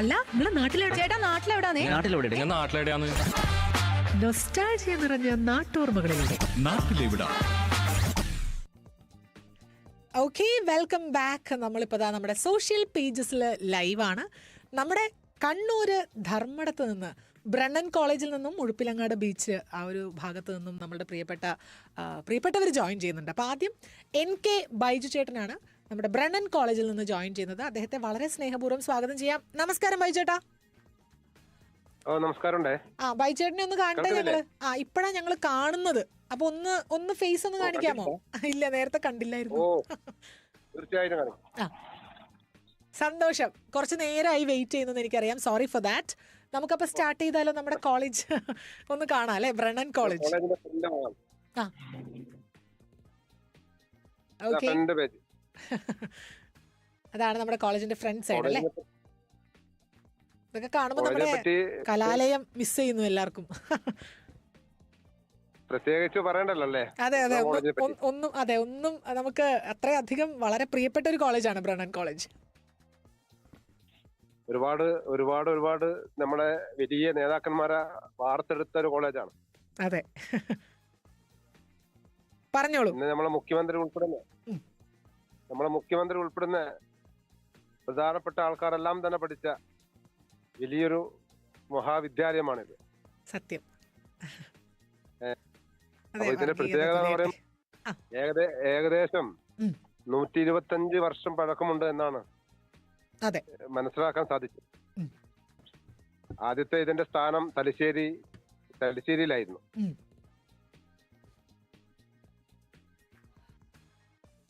അല്ല നിങ്ങളെ നാട്ടിലെവിടെ? ചേട്ടാ നാട്ടിലെവിടാന്നേ? നാട്ടിലെവിടെ ഞാൻ നാട്ടിലെവിടെയാന്ന്? നൊസ്റ്റാൾജിയ നിറഞ്ഞ നാട്ടോർമകളിലൂടെ നാട്ടിലെവിടാ? ഓക്കെ വെൽക്കം ബാക്ക് നമ്മളിപ്പോൾ ദാ നമ്മുടെ സോഷ്യൽ പേജസിൽ ലൈവാണ് നമ്മുടെ കണ്ണൂര് ധർമ്മടത്ത് നിന്ന് ബ്രണ്ണൻ കോളേജിൽ നിന്നും മുഴുപ്പിലങ്ങാട് ബീച്ച് ആ ഒരു ഭാഗത്ത് നിന്നും നമ്മുടെ പ്രിയപ്പെട്ട ആ, പ്രിയപ്പെട്ടവർ ജോയിൻ ചെയ്യുന്നുണ്ട്. അപ്പോൾ ആദ്യം എൻ കെ ബൈജു ചേട്ടനാണ്. നമ്മുടെ ബ്രണ്ണൻ കോളേജിൽ നിന്ന് ജോയിൻ ചെയ്യുന്നത്. അദ്ദേഹത്തെ വളരെ സ്നേഹപൂർവം സ്വാഗതം ചെയ്യാം. നമസ്കാരം ബൈചേട്ടാ. നമസ്കാരമുണ്ടേ. ആ ബൈചേട്ടനെ ഒന്ന് കാണട്ടെ ഞങ്ങൾ? ആ ഇപ്പഴാ ഞങ്ങൾ കാണുന്നത്. അപ്പൊ ഒന്ന് ഒന്ന് ഫേസ് ഒന്ന് കാണിക്കാമോ? ഇല്ല നേരത്തെ കണ്ടില്ലായിരുന്നു. തീർച്ചയായിട്ടും ആ. സന്തോഷം. കുറച്ച് നേരമായി വെയിറ്റ് ചെയ്യുന്നത് എനിക്കറിയാം. സോറി ഫോർ ദാറ്റ് നമുക്കപ്പോ സ്റ്റാർട്ട് ചെയ്താലോ നമ്മുടെ കോളേജ് ഒന്ന് കാണാം അല്ലെ? ബ്രണ്ണൻ കോളേജ് ഓക്കെ അതാണ് നമ്മുടെ കോളേജിന്റെ ഫ്രണ്ട് സൈഡ് അല്ലേ? ഇതൊക്കെ കാണുമ്പോൾ നമ്മുടെ കലാലയം മിസ് ചെയ്യുന്നു എല്ലാവർക്കും. പ്രത്യേകിച്ച് പറയണ്ടല്ലോ അല്ലേ? അതെ അതെ. ഒന്നും അതെ ഒന്നും നമുക്ക് അത്രയധികം വളരെ പ്രിയപ്പെട്ട ഒരു കോളേജാണ് ബ്രണ്ണൻ കോളേജ്. ഒരുപാട് ഒരുപാട് ഒരുപാട് നമ്മുടെ വലിയ നേതാക്കന്മാരെ വാർത്തെടുത്ത ഒരു കോളേജാണ്. അതെ. പറഞ്ഞോളൂ. നമ്മളെ മുഖ്യമന്ത്രി ഉൾപ്പെടുന്ന ഉം. നമ്മളെ മുഖ്യമന്ത്രി ഉൾപ്പെടുന്ന പ്രധാനപ്പെട്ട ആൾക്കാരെല്ലാം തന്നെ പഠിച്ച വലിയൊരു മഹാവിദ്യാലയമാണിത്. സത്യം. ഇതിന്റെ പ്രത്യേകത എന്ന് പറയുമ്പോൾ ഏകദേശം. നൂറ്റി ഇരുപത്തഞ്ച് വർഷം പഴക്കമുണ്ട് എന്നാണ് അതെ. മനസ്സിലാക്കാൻ സാധിച്ചു ആദ്യത്തെ ഇതിന്റെ സ്ഥാനം തലശ്ശേരി തലശ്ശേരിയിലായിരുന്നു.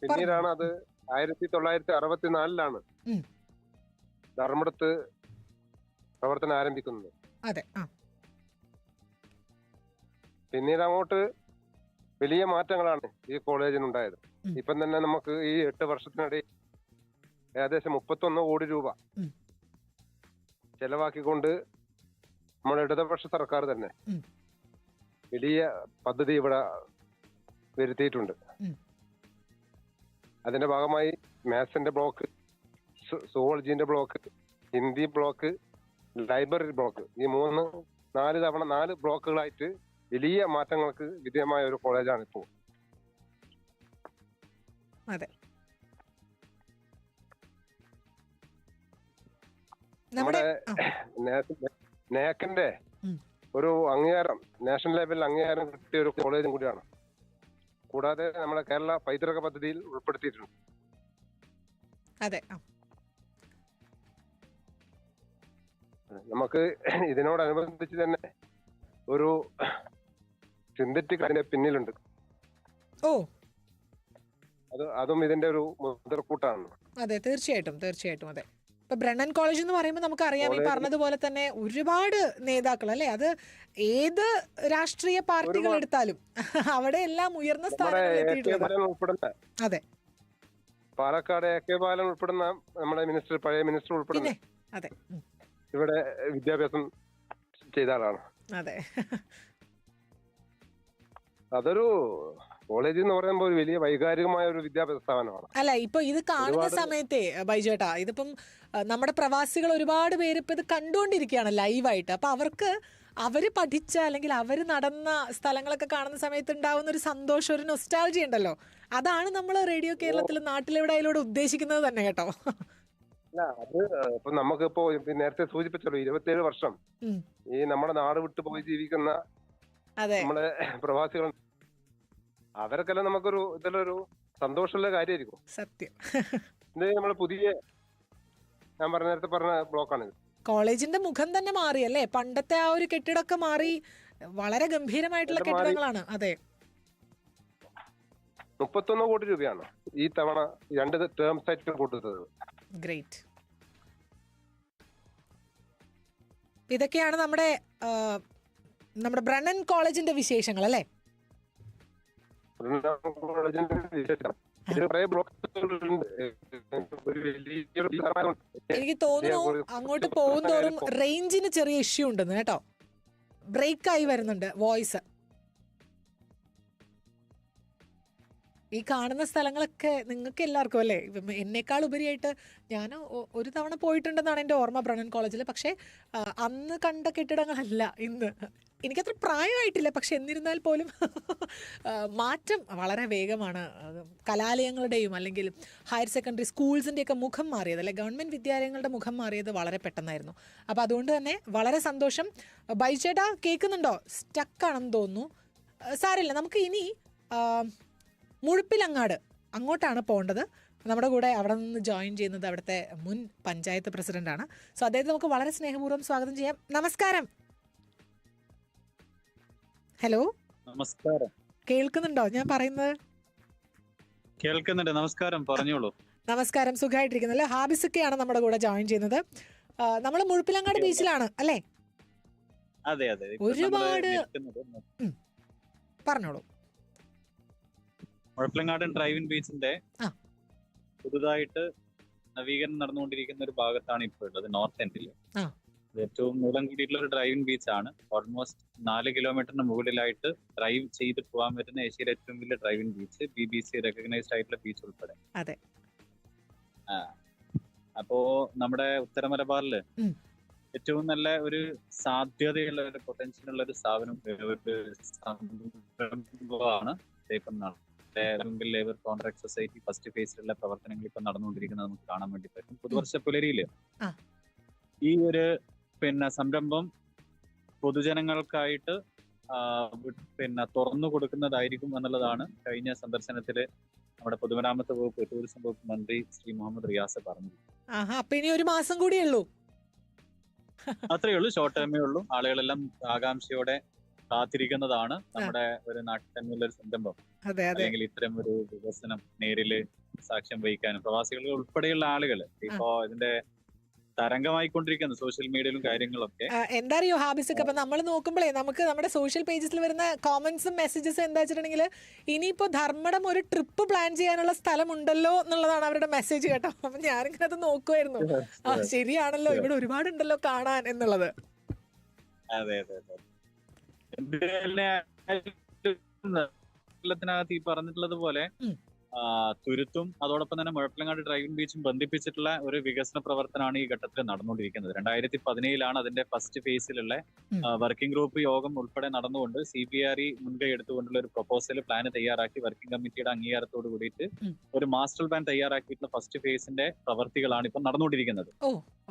പിന്നീടാണ് അത് ആയിരത്തി തൊള്ളായിരത്തി അറുപത്തിനാലിലാണ്. ധർമ്മടത്ത് പ്രവർത്തനം ആരംഭിക്കുന്നത് അതെ പിന്നീട് അങ്ങോട്ട് വലിയ മാറ്റങ്ങളാണ് ഈ കോളേജിനുണ്ടായത്. ഇപ്പം തന്നെ നമുക്ക് ഈ എട്ട് വർഷത്തിനിടയിൽ ഏകദേശം മുപ്പത്തൊന്ന് കോടി രൂപ. ചെലവാക്കിക്കൊണ്ട് നമ്മുടെ ഇടതുപക്ഷ സർക്കാർ തന്നെ വലിയ പദ്ധതി ഇവിടെ വരുത്തിയിട്ടുണ്ട്. അതിന്റെ ഭാഗമായി മാത്സിന്റെ block സുവോളജിന്റെ block Hindi block library block. ഈ മൂന്ന് നാല് തവണ നാല് ബ്ലോക്കുകളായിട്ട് വലിയ മാറ്റങ്ങൾക്ക് വിധേയമായ ഒരു കോളേജാണ് ഇപ്പോൾ. അതെ. നമ്മുടെ നേക്കിന്റെ. ഒരു അംഗീകാരം നാഷണൽ ലെവലിൽ അംഗീകാരം കിട്ടിയ ഒരു കോളേജും കൂടിയാണ്. കൂടാതെ നമ്മുടെ കേരള പൈതൃക പദ്ധതിയിൽ ഉൾപ്പെടുത്തിയിട്ടുണ്ട്. അതെ നമുക്ക് ഇതിനോടനുബന്ധിച്ച് തന്നെ ഒരു സിന്തറ്റിക് അതിന്റെ പിന്നിലുണ്ട്. ഓ. അത് അതും ഇതിന്റെ ഒരു മുതൽക്കൂട്ടാണ്. അതെ തീർച്ചയായിട്ടും തീർച്ചയായിട്ടും അതെ. ഇപ്പൊ ബ്രണ്ണൻ കോളേജ് എന്ന് പറയുമ്പോൾ നമുക്കറിയാം ഈ പറഞ്ഞതുപോലെ തന്നെ ഒരുപാട് നേതാക്കൾ അല്ലെ? അത് ഏത് രാഷ്ട്രീയ പാർട്ടികൾ. എടുത്താലും അവിടെ എല്ലാം ഉയർന്ന സ്ഥാനങ്ങളിൽ അതെ. പാലക്കാട് എ കെ ബാലൻ ഉൾപ്പെടുന്ന നമ്മുടെ മിനിസ്റ്റർ പഴയ മിനിസ്റ്റർ ഉൾപ്പെടുന്ന അതെ. ഇവിടെ വിദ്യാഭ്യാസം ചെയ്ത ആളാണ്. അതെ. അതൊരു കോളേജ് എന്ന് പറയുമ്പോൾ ഒരു വലിയ വൈകാരികമായ ഒരു വിദ്യാഭ്യാസ സ്ഥാപനമാണ്. അല്ല ഇപ്പൊ ഇത് കാണുന്ന സമയത്തെ ബൈജേട്ടാ ഇതിപ്പം നമ്മുടെ പ്രവാസികൾ ഒരുപാട് പേര് ഇപ്പൊ ഇത് കണ്ടുകൊണ്ടിരിക്കുകയാണ് ലൈവായിട്ട്. അപ്പൊ അവർക്ക് അവർ പഠിച്ച അല്ലെങ്കിൽ അവർ നടന്ന സ്ഥലങ്ങളൊക്കെ കാണുന്ന സമയത്ത് ഉണ്ടാവുന്ന ഒരു സന്തോഷം ഒരു നൊസ്റ്റാൾജി ഉണ്ടല്ലോ. അതാണ് നമ്മൾ റേഡിയോ കേരളത്തിൽ നാട്ടിലെവിടെ അതിലൂടെ ഉദ്ദേശിക്കുന്നത് തന്നെ കേട്ടോ. അല്ല അത് ഇപ്പൊ നമുക്കിപ്പോ നേരത്തെ സൂചിപ്പിച്ചല്ലോ ഇരുപത്തിയേഴ് വർഷം ഈ നമ്മുടെ നാട് വിട്ടു പോയി ജീവിക്കുന്ന നമ്മുടെ പ്രവാസികൾ അവരൊക്കെല്ലാം നമുക്കൊരു ഇതിലൊരു സന്തോഷമുള്ള കാര്യമായിരിക്കും. സത്യം. ഇത് നമ്മൾ പുതിയ ഞാൻ പറഞ്ഞ നേരത്തെ പറഞ്ഞ ബ്ലോക്കാണിത് കോളേജിന്റെ മുഖം തന്നെ മാറി അല്ലേ? പണ്ടത്തെ ആ ഒരു കെട്ടിടമൊക്കെ മാറി വളരെ ഗംഭീരമായിട്ടുള്ള കെട്ടിടങ്ങളാണ്. അതെ. മുപ്പത്തൊന്ന് കോടി രൂപയാണ് ഈ തവണ രണ്ട് ടേംസ് ആയിട്ട് കൊടുത്തത്. ഗ്രേറ്റ് ഇതൊക്കെയാണ് നമ്മുടെ നമ്മുടെ ബ്രണ്ണൻ കോളേജിന്റെ വിശേഷങ്ങൾ അല്ലേ? കോളേജിന്റെ വിശേഷം. എനിക്ക് തോന്നുന്നു അങ്ങോട്ട് പോകുന്നോറും റേഞ്ചിന് ചെറിയ ഇഷ്യൂ ഉണ്ടെന്ന് കേട്ടോ ബ്രേക്ക് ആയി വരുന്നുണ്ട് വോയിസ് ഈ കാണുന്ന സ്ഥലങ്ങളൊക്കെ നിങ്ങൾക്ക് എല്ലാവർക്കും അല്ലേ എന്നേക്കാൾ ഉപരിയായിട്ട് ഞാൻ ഒരു തവണ പോയിട്ടുണ്ടെന്നാണ് എന്റെ ഓർമ്മ ബ്രണ്ണൻ കോളേജിൽ പക്ഷേ അന്ന് കണ്ട കെട്ടിടങ്ങളല്ല ഇന്ന്. എനിക്കത്ര പ്രായമായിട്ടില്ല. പക്ഷെ എന്നിരുന്നാൽ പോലും മാറ്റം വളരെ വേഗമാണ്. കലാലയങ്ങളുടെയും അല്ലെങ്കിൽ ഹയർ സെക്കൻഡറി സ്കൂൾസിന്റെയൊക്കെ മുഖം മാറിയത് അല്ലെ ഗവൺമെന്റ് വിദ്യാലയങ്ങളുടെ മുഖം മാറിയത് വളരെ പെട്ടെന്നായിരുന്നു. അപ്പോൾ അതുകൊണ്ട് തന്നെ വളരെ സന്തോഷം. ബൈചേട്ടാ കേൾക്കുന്നുണ്ടോ? സ്റ്റക്കാണെന്ന് തോന്നുന്നു. സാരമില്ല. നമുക്ക് ഇനി മുഴുപ്പിലങ്ങാട് അങ്ങോട്ടാണ് പോകേണ്ടത്. നമ്മുടെ കൂടെ അവിടെ നിന്ന് ജോയിൻ ചെയ്യുന്നത് അവിടുത്തെ മുൻ പഞ്ചായത്ത് പ്രസിഡന്റാണ് സോ അദ്ദേഹത്തെ നമുക്ക് വളരെ സ്നേഹപൂർവം സ്വാഗതം ചെയ്യാം. നമസ്കാരം. ഹലോ നമസ്കാരം. കേൾക്കുന്നുണ്ടോ? ഞാൻ പറയുന്നത്? കേൾക്കുന്നുണ്ട്. നമസ്കാരം. പറഞ്ഞോളൂ. നമസ്കാരം. സുഖമായിട്ടിരിക്കുന്നല്ലോ? ഹാബിസൊക്കെയാണ് നമ്മുടെ കൂടെ ജോയിൻ ചെയ്യുന്നത്. നമ്മൾ മുഴുപ്പിലങ്ങാട് ബീച്ചിലാണ് അല്ലേ? അതെ അതെ. ഒരുപാട് പറഞ്ഞോളൂ. മുഴപ്പിലങ്ങാടൻ ഡ്രൈവ് ഇൻ ബീച്ചിന്റെ. പുതുതായിട്ട് നവീകരണം നടന്നുകൊണ്ടിരിക്കുന്ന ഒരു ഭാഗത്താണ് ഇപ്പോൾ ഉള്ളത് നോർത്ത് എൻഡിൽ. ഏറ്റവും നീളം കൂടിയിട്ടുള്ള ഒരു ഡ്രൈവിംഗ് ആണ്. ഓൾമോസ്റ്റ് നാല് കിലോമീറ്ററിന് മുകളിലായിട്ട് ഡ്രൈവ് ചെയ്ത് പോകാൻ പറ്റുന്ന ഏഷ്യയിലെ ഏറ്റവും വലിയ driving beach B B C recognised ആയിട്ടുള്ള ബീച്ച് ഉൾപ്പെടെ. അതെ. അപ്പോ നമ്മുടെ ഉത്തര മലബാറിൽ ഏറ്റവും നല്ല ഒരു സാധ്യതയുള്ള ഒരു പൊട്ടൻഷ്യൽ ഉള്ള ഒരു സ്ഥാപനം ആണ് തേപ്പം ഇപ്പം മുമ്പിൽ ലേബർ കോൺട്രാക്ട് സൊസൈറ്റി ഫസ്റ്റ് ഫേസിലുള്ള പ്രവർത്തനങ്ങൾ ഇപ്പൊ നടന്നുകൊണ്ടിരിക്കുന്നത് നമുക്ക് കാണാൻ വേണ്ടി പറ്റും. പുതുവർഷ പുലരിയിൽ. ഈ ഒരു പിന്നെ സംരംഭം പൊതുജനങ്ങൾക്കായിട്ട് പിന്നെ തുറന്നു കൊടുക്കുന്നതായിരിക്കും എന്നുള്ളതാണ് കഴിഞ്ഞ സന്ദർശനത്തിൽ നമ്മുടെ പൊതുമരാമത്ത് വകുപ്പ് ടൂറിസം വകുപ്പ് മന്ത്രി ശ്രീ മുഹമ്മദ് റിയാസ് പറഞ്ഞു അപ്പൊ ഇനി ഒരു മാസം കൂടിയേ ഉള്ളൂ. അത്രയേ ഉള്ളൂ ഷോർട്ട് ടേമേ ഉള്ളൂ. ആളുകളെല്ലാം ആകാംക്ഷയോടെ കാത്തിരിക്കുന്നതാണ് നമ്മുടെ ഒരു ഒരു സംരംഭം. അല്ലെങ്കിൽ ഇത്തരം ഒരു വികസനം നേരിൽ സാക്ഷ്യം വഹിക്കാനും പ്രവാസികൾ ഉൾപ്പെടെയുള്ള ആളുകൾ ഇപ്പോ ഇതിന്റെ തരംഗമായിക്കൊണ്ടിരിക്കുന്നു സോഷ്യൽ മീഡിയയിലും കാര്യങ്ങളൊക്കെ. എന്താ അറിയോ ഹാബിസൊക്കെ അപ്പൊ നമ്മൾ നോക്കുമ്പോഴേ നമുക്ക് നമ്മുടെ സോഷ്യൽ പേജസിൽ വരുന്ന കോമന്റ്സും മെസ്സേജസും എന്താ വെച്ചിട്ടുണ്ടെങ്കിൽ ഇനിയിപ്പോ ധർമ്മടം ഒരു ട്രിപ്പ് പ്ലാൻ ചെയ്യാനുള്ള സ്ഥലമുണ്ടല്ലോ എന്നുള്ളതാണ് അവരുടെ മെസ്സേജ് കേട്ടോ. അപ്പൊ ഞാനിങ്ങനെ അത് നോക്കുമായിരുന്നു ആ ശരിയാണല്ലോ ഇവിടെ ഒരുപാടുണ്ടല്ലോ കാണാൻ എന്നുള്ളത്. അതെ അതെ അതെ. കേരളത്തിനകത്ത് ഈ പറഞ്ഞിട്ടുള്ളത് പോലെ തുരുത്തും അതോടൊപ്പം തന്നെ മുഴപ്പിലങ്ങാട് ഡ്രൈവിംഗ് ബീച്ചും ബന്ധിപ്പിച്ചിട്ടുള്ള ഒരു വികസന പ്രവർത്തനമാണ് ഈ ഘട്ടത്തിൽ നടന്നുകൊണ്ടിരിക്കുന്നത്. രണ്ടായിരത്തി പതിനേഴിലാണ് അതിന്റെ ഫസ്റ്റ് ഫേസിലുള്ള വർക്കിംഗ് ഗ്രൂപ്പ് യോഗം ഉൾപ്പെടെ നടന്നുകൊണ്ട് സി ബി ആർ ഇ മുൻകൈ എടുത്തുകൊണ്ടുള്ള ഒരു പ്രൊപ്പോസൽ പ്ലാൻ തയ്യാറാക്കി വർക്കിംഗ് കമ്മിറ്റിയുടെ അംഗീകാരത്തോട് കൂടിയിട്ട് ഒരു മാസ്റ്റർ പ്ലാൻ തയ്യാറാക്കിയിട്ടുള്ള ഫസ്റ്റ് ഫേസിന്റെ പ്രവർത്തികളാണ് ഇപ്പൊ നടന്നുകൊണ്ടിരിക്കുന്നത്.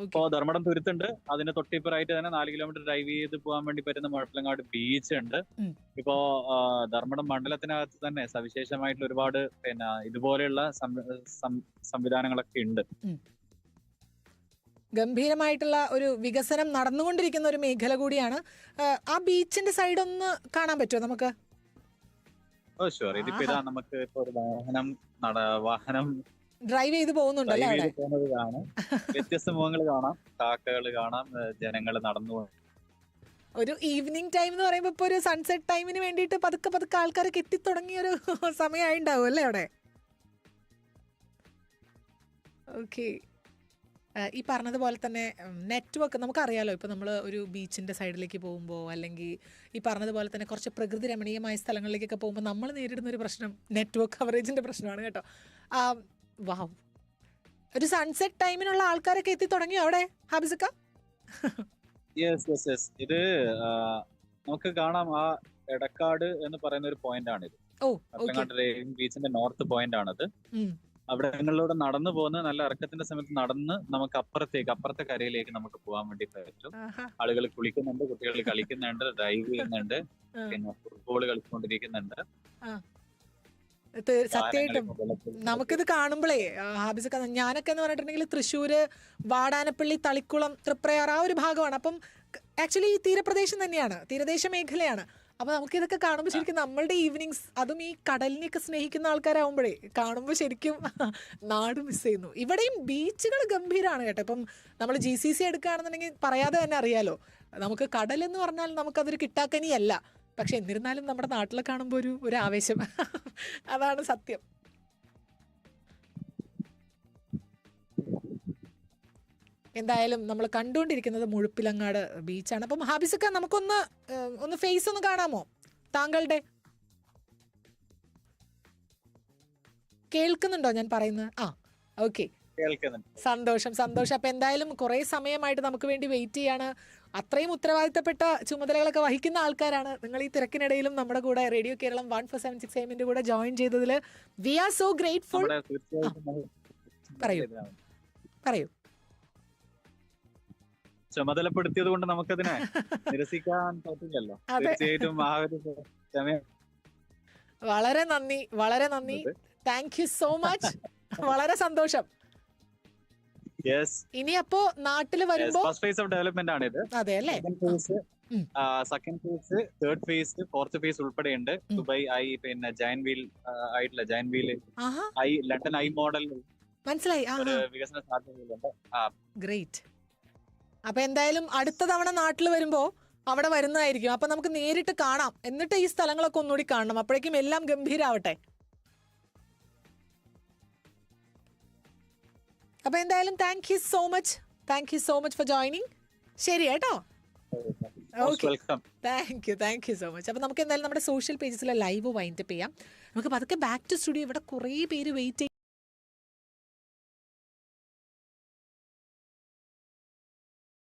ഇപ്പോ ധർമ്മടം തുരുത്തുണ്ട്. അതിന് തൊട്ടിപ്പുറായിട്ട് തന്നെ നാല് കിലോമീറ്റർ ഡ്രൈവ് ചെയ്ത് പോകാൻ വേണ്ടി പറ്റുന്ന മുഴപ്പിലങ്ങാട് ബീച്ച് ഉണ്ട് ഇപ്പോ ധർമ്മടം മണ്ഡലത്തിനകത്ത് തന്നെ സവിശേഷമായിട്ടുള്ള ഒരുപാട് പിന്നെ ഇതുപോലെയുള്ള സംവിധാനങ്ങളൊക്കെ ഉണ്ട്. ഗംഭീരമായിട്ടുള്ള ഒരു വികസനം നടന്നുകൊണ്ടിരിക്കുന്ന ഒരു മേഖല കൂടിയാണ്. ആ, ബീച്ചിന്റെ സൈഡ് ഒന്ന് കാണാൻ പറ്റുമോ നമുക്ക്? ഓ ഷുവർ ഇതിപ്പോ ഇതാ നമുക്ക് ഇപ്പൊ ഒരു വാഹനം വാഹനം ഡ്രൈവ് ചെയ്ത് പോകുന്നുണ്ടല്ലേ വ്യത്യസ്ത മുഖങ്ങൾ കാണാം. കാക്കകൾ കാണാം. ജനങ്ങൾ നടന്നു ഒരു ഈവനിങ് ടൈം എന്ന് പറയുമ്പോൾ ഇപ്പോൾ ഒരു സൺസെറ്റ് ടൈമിന് വേണ്ടിയിട്ട് പതുക്കെ പതുക്കെ ആൾക്കാരൊക്കെ എത്തിത്തുടങ്ങിയ ഒരു സമയമായിണ്ടാവും അല്ലേ അവിടെ? ഓക്കെ. ഈ പറഞ്ഞതുപോലെ തന്നെ നെറ്റ്വർക്ക് നമുക്കറിയാലോ ഇപ്പോൾ നമ്മൾ ഒരു ബീച്ചിന്റെ സൈഡിലേക്ക് പോകുമ്പോൾ അല്ലെങ്കിൽ ഈ പറഞ്ഞതുപോലെ തന്നെ കുറച്ച് പ്രകൃതി രമണീയമായ സ്ഥലങ്ങളിലേക്കൊക്കെ പോകുമ്പോൾ നമ്മൾ നേരിടുന്ന ഒരു പ്രശ്നം നെറ്റ്വർക്ക് കവറേജിന്റെ പ്രശ്നമാണ് കേട്ടോ. വാവ് ഒരു സൺസെറ്റ് ടൈമിനുള്ള ആൾക്കാരൊക്കെ എത്തി തുടങ്ങിയോ അവിടെ ഹാബിസക്ക? യെസ് യെസ് യെസ് ഇത് നമുക്ക് കാണാം ആ എടക്കാട് എന്ന് പറയുന്ന ഒരു പോയിന്റ് ആണ് ഇത് ബീച്ചിന്റെ നോർത്ത് പോയിന്റ് ആണത്. അവിടങ്ങളിലൂടെ നടന്നു പോകുന്ന നല്ല ഇറക്കത്തിന്റെ സമയത്ത് നടന്ന് നമുക്ക് അപ്പുറത്തേക്ക് അപ്പുറത്തെ കരയിലേക്ക് നമുക്ക് പോകാൻ വേണ്ടി പറ്റും. ആളുകൾ കുളിക്കുന്നുണ്ട് കുട്ടികൾ കളിക്കുന്നുണ്ട് ഡ്രൈവ് ചെയ്യുന്നുണ്ട് പിന്നെ ഫുട്ബോൾ കളിച്ചുകൊണ്ടിരിക്കുന്നുണ്ട്. സത്യമായിട്ടും നമുക്കിത് കാണുമ്പോഴേ ഹാബിസൊക്കെ ഞാനൊക്കെ എന്ന് പറഞ്ഞിട്ടുണ്ടെങ്കിൽ തൃശ്ശൂര് വാടാനപ്പള്ളി തളിക്കുളം തൃപ്രയാർ ആ ഒരു ഭാഗമാണ്. അപ്പം ആക്ച്വലി ഈ തീരപ്രദേശം തന്നെയാണ് തീരദേശ മേഖലയാണ്. അപ്പൊ നമുക്കിതൊക്കെ കാണുമ്പോൾ ശരിക്കും നമ്മളുടെ ഈവനിങ്സ് അതും ഈ കടലിനെയൊക്കെ സ്നേഹിക്കുന്ന ആൾക്കാരാവുമ്പോഴേ കാണുമ്പോൾ ശരിക്കും നാട് മിസ് ചെയ്യുന്നു. ഇവിടെയും ബീച്ചുകൾ ഗംഭീരമാണ് കേട്ടോ. ഇപ്പം നമ്മൾ ജി സി സി എടുക്കുകയാണെന്നുണ്ടെങ്കിൽ പറയാതെ തന്നെ അറിയാലോ. നമുക്ക് കടൽ എന്ന് പറഞ്ഞാൽ നമുക്കതൊരു കിട്ടാക്കനിയല്ല. പക്ഷെ എന്നിരുന്നാലും നമ്മുടെ നാട്ടിൽ കാണുമ്പോൾ ഒരു ഒരു ആവേശം. അതാണ് സത്യം. എന്തായാലും നമ്മൾ കണ്ടുകൊണ്ടിരിക്കുന്നത് മുഴുപ്പിലങ്ങാട് ബീച്ചാണ്. അപ്പം ഹാബിസക്ക നമുക്കൊന്ന് ഒന്ന് ഫേസ് ഒന്ന് കാണാമോ? താങ്കളുടെ കേൾക്കുന്നുണ്ടോ ഞാൻ പറയുന്നത്? ആ ഓക്കെ സന്തോഷം സന്തോഷം. അപ്പൊ എന്തായാലും കുറെ സമയമായിട്ട് നമുക്ക് വേണ്ടി വെയിറ്റ് ചെയ്യാണ്. അത്രയും ഉത്തരവാദിത്തപ്പെട്ട ചുമതലകളൊക്കെ വഹിക്കുന്ന ആൾക്കാരാണ്. നിങ്ങൾ ഈ തിരക്കിനിടയിലും നമ്മുടെ കൂടെ radio Keralam one four seven six എമ്മിന്റെ കൂടെ ജോയിൻ ചെയ്തതിൽ വി ആർ സോ ഗ്രേറ്റ്ഫുൾ പറയൂ. പറയൂ. ചുമതലപ്പെടുത്തിയത് കൊണ്ട് നമുക്കതിനെ നിരസിക്കാൻ പറ്റില്ലല്ലോ. തീർച്ചയായിട്ടും ആ ഒരു സമയം വളരെ നന്ദി വളരെ നന്ദി. താങ്ക് യു സോ മച്ച് വളരെ സന്തോഷം. ഇനി അപ്പോ നാട്ടിൽ വരുമ്പോ ഫസ്റ്റ് ഫേസ് ഓഫ് ഡെവലപ്മെന്റ് ആണ് ഇത്. അതെ അല്ലേ? Second phase third phase fourth phase ഉൾപ്പെടെയുണ്ട്. Dubai eye പിന്നെ ജയൻ വീൽ ആയിട്ടുള്ള giant wheel eye London eye model മനസ്സിലായി. വികസന സാധ്യതകളുണ്ട്. ഗ്രേറ്റ് അപ്പൊ എന്തായാലും അടുത്ത തവണ നാട്ടിൽ വരുമ്പോ അവിടെ വരുന്നതായിരിക്കും. അപ്പൊ നമുക്ക് നേരിട്ട് കാണാം. എന്നിട്ട് ഈ സ്ഥലങ്ങളൊക്കെ ഒന്നുകൂടി കാണണം. അപ്പോഴേക്കും എല്ലാം ഗംഭീരാവട്ടെ. അപ്പൊ എന്തായാലും thank you so much thank you so much for joining ശരി കേട്ടോ. Thank you thank you so much അപ്പോൾ നമുക്ക് എന്തായാലും നമ്മുടെ സോഷ്യൽ പേജസിലെ ലൈവ് വൈൻഡപ്പ് ചെയ്യാം. നമുക്ക് പതുക്കെ ബാക്ക് ടു സ്റ്റുഡിയോ ഇവിടെ കുറേ പേര് വെയിറ്റ്